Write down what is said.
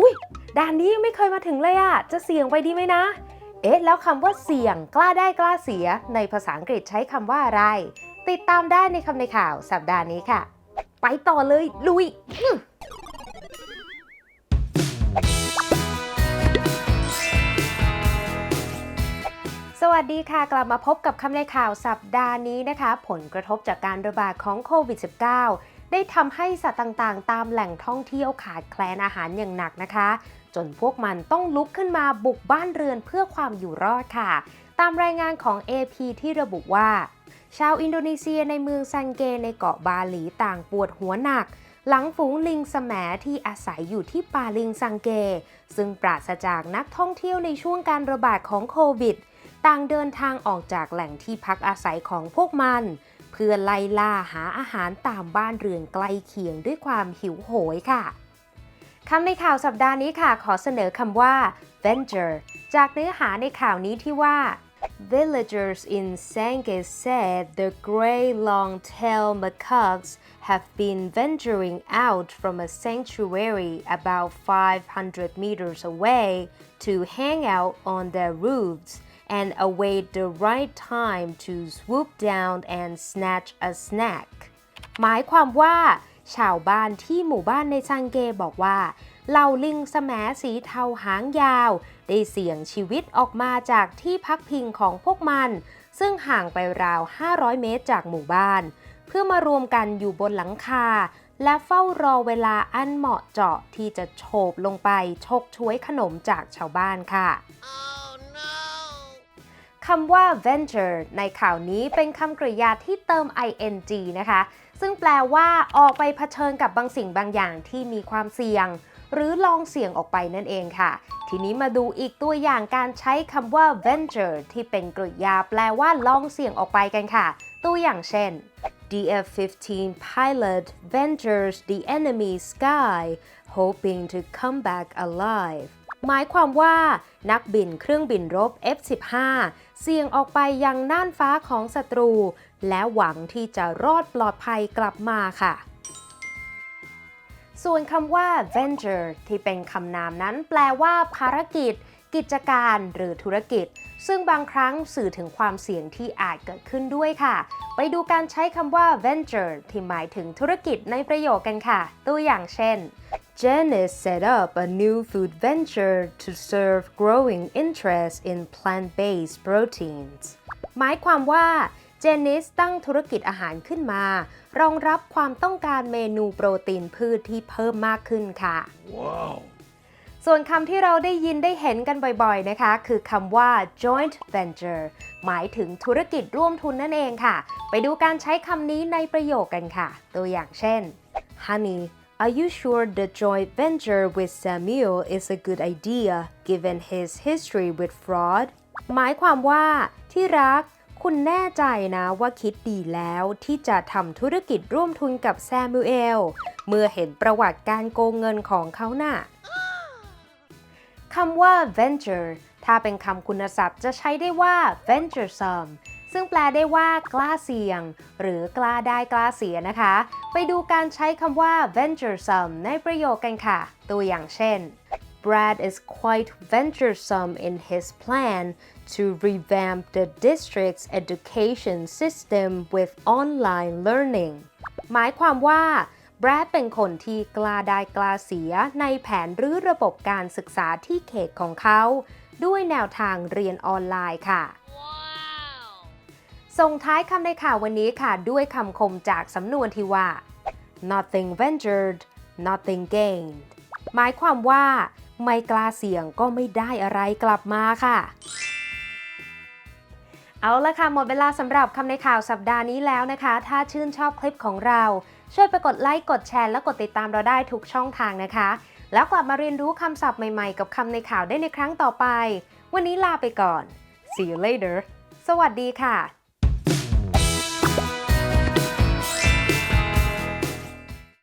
อุ้ยด่านนี้ยังไม่เคยมาถึงเลยอะจะเสี่ยงไปดีไหมนะ เอ๊ะ แล้วคำว่าเสี่ยงกล้าได้กล้าเสีย ในภาษาอังกฤษใช้คำว่าอะไร ติดตามได้ในคำในข่าวสัปดาห์นี้ค่ะ ไปต่อเลยลุยสวัสดีค่ะ กลับมาพบกับคำในข่าวสัปดาห์นี้นะคะ ผลกระทบจากการระบาดของโควิด -19 ได้ทำให้สัตว์ต่างๆ ตามแหล่งท่องเที่ยวขาดแคลนอาหารอย่างหนักนะคะ จนพวกมันต้องลุกขึ้นมาบุกบ้านเรือนเพื่อความอยู่รอดค่ะ ตามรายงานของ AP ที่ระบุว่า ชาวอินโดนีเซียในเมืองซังเกในเกาะบาหลีต่างปวดหัวหนักหลังฝูงลิงสแหมที่อาศัยอยู่ที่ป่าลิงซังเก ซึ่งปราศจากนักท่องเที่ยวในช่วงการระบาดของโควิด ต่างเดินทางออกจากแหล่งที่พักอาศัยของพวกมัน พื่อไล่ล่าหาอาหารตามบ้านเรือนใกล้เคียงด้วยความหิวโหยค่ะคำในข่าวสัปดาห์นี้ค่ะ ขอเสนอคำว่า venture จากเนื้อหาในข่าวนี้ที่ว่า Villagers in Sangay said the gray long-tailed macaques have been venturing out from a sanctuary about 500 meters away to hang out on their roofs and await the right time to swoop down and snatch a snack หมายความว่า ชาวบ้านที่หมู่บ้านในซังเกบอกว่าเหล่าลิงสแหมสีเทาหางยาว ได้เสี่ยงชีวิตออกมาจากที่พักพิงของพวกมัน ซึ่งห่างไปราว 500 เมตรจากหมู่บ้าน เพื่อมารวมกันอยู่บนหลังคา และเฝ้ารอเวลาอันเหมาะเจาะที่จะโฉบลงไปชกช่วยขนมจากชาวบ้านค่ะ คำว่า venture ในข่าวนี้เป็นคำกริยาที่เติม ing นะคะ ซึ่งแปลว่าออกไปเผชิญกับบางสิ่งบางอย่างที่มีความเสี่ยง หรือลองเสี่ยงออกไปนั่นเองค่ะ ทีนี้มาดูอีกตัวอย่างการใช้คำว่า venture ที่เป็นกริยาแปลว่าลองเสี่ยงออกไปกันค่ะ ตัวอย่างเช่น The F-15 pilot ventures the enemy sky hoping to come back alive หมายความว่า นักบินเครื่องบินรบ F-15 เสี่ยงออกไปยังน่านฟ้าของศัตรู และหวังที่จะรอดปลอดภัยกลับมาค่ะ ส่วนคำว่า venture ที่เป็นคำนามนั้นแปลว่าภารกิจ กิจการหรือธุรกิจ ซึ่งบางครั้งสื่อถึงความเสี่ยงที่อาจเกิดขึ้นด้วยค่ะ ไปดูการใช้คำว่า venture ที่หมายถึงธุรกิจในประโยคกันค่ะ ตัวอย่างเช่น Janice set up a new food venture to serve growing interest in plant-based proteins หมายความว่าเจนิสตั้งธุรกิจอาหารขึ้นมา รองรับความต้องการเมนูโปรตีนพืชที่เพิ่มมากขึ้นค่ะส่วนคำที่เราได้ยินได้เห็นกันบ่อยๆนะคะ คือคำว่า joint venture หมายถึงธุรกิจร่วมทุนนั่นเองค่ะ ไปดูการใช้คำนี้ในประโยคกันค่ะ ตัวอย่างเช่น Honey Are you sure the joint venture with Samuel is a good idea given his history with fraud หมายความว่าที่รัก คุณแน่ใจนะว่าคิดดีแล้วที่จะทำธุรกิจร่วมทุนกับแซมูเอลเมื่อเห็นประวัติการโกงเงินของเขาน่ะคำว่า venture ถ้าเป็นคำคุณศัพท์จะใช้ได้ว่า venturesome ซึ่งแปลได้ว่ากล้าเสี่ยง หรือกล้าได้กล้าเสียนะคะ ไปดูการใช้คำว่า venturesome ในประโยคกันค่ะ ตัวอย่างเช่น Brad is quite venturesome in his plan to revamp the district's education system with online learning หมายความว่าแบรดเป็นคนที่กล้าได้กล้าเสียในแผนรื้อระบบการศึกษาที่เขตของเขา ด้วยแนวทางเรียนออนไลน์ค่ะ ส่งท้ายคำในข่าววันนี้ค่ะด้วยคำคมจากสำนวนที่ว่า nothing ventured nothing gained หมายความว่า ไม่กล้าเสี่ยงก็ไม่ได้อะไรกลับมาค่ะเอาละค่ะ หมดเวลาสำหรับคำในข่าวสัปดาห์นี้แล้วนะคะ ถ้าชื่นชอบคลิปของเรา ช่วยไปกดไลค์กดแชร์และกดติดตามเราได้ทุกช่องทางนะคะ แล้วกลับมาเรียนรู้คำศัพท์ใหม่ๆ กับคำในข่าวได้ในครั้งต่อไป วันนี้ลาไปก่อน see you later สวัสดีค่ะ